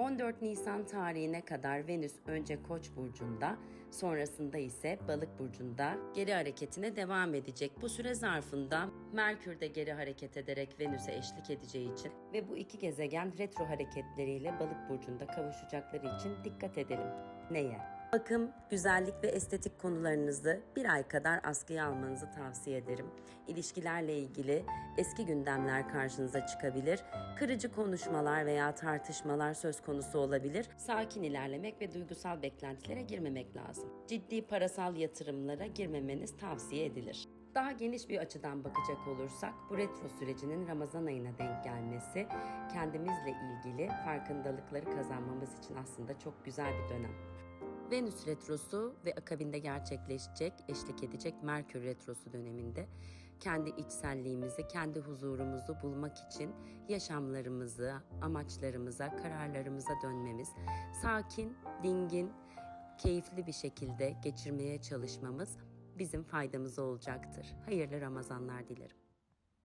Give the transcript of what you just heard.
14 Nisan tarihine kadar Venüs önce Koç burcunda, sonrasında ise Balık burcunda geri hareketine devam edecek. Bu süre zarfında Merkür de geri hareket ederek Venüs'e eşlik edeceği için ve bu iki gezegen retro hareketleriyle Balık burcunda kavuşacakları için dikkat edelim. Neye? Bakım, güzellik ve estetik konularınızı bir ay kadar askıya almanızı tavsiye ederim. İlişkilerle ilgili eski gündemler karşınıza çıkabilir. Kırıcı konuşmalar veya tartışmalar söz konusu olabilir. Sakin ilerlemek ve duygusal beklentilere girmemek lazım. Ciddi parasal yatırımlara girmemeniz tavsiye edilir. Daha geniş bir açıdan bakacak olursak bu retro sürecinin Ramazan ayına denk gelmesi kendimizle ilgili farkındalıkları kazanmamız için aslında çok güzel bir dönem. Venüs retrosu ve akabinde gerçekleşecek, eşlik edecek Merkür retrosu döneminde kendi içselliğimizi, kendi huzurumuzu bulmak için yaşamlarımızı, amaçlarımıza, kararlarımıza dönmemiz, sakin, dingin, keyifli bir şekilde geçirmeye çalışmamız bizim faydamıza olacaktır. Hayırlı Ramazanlar dilerim.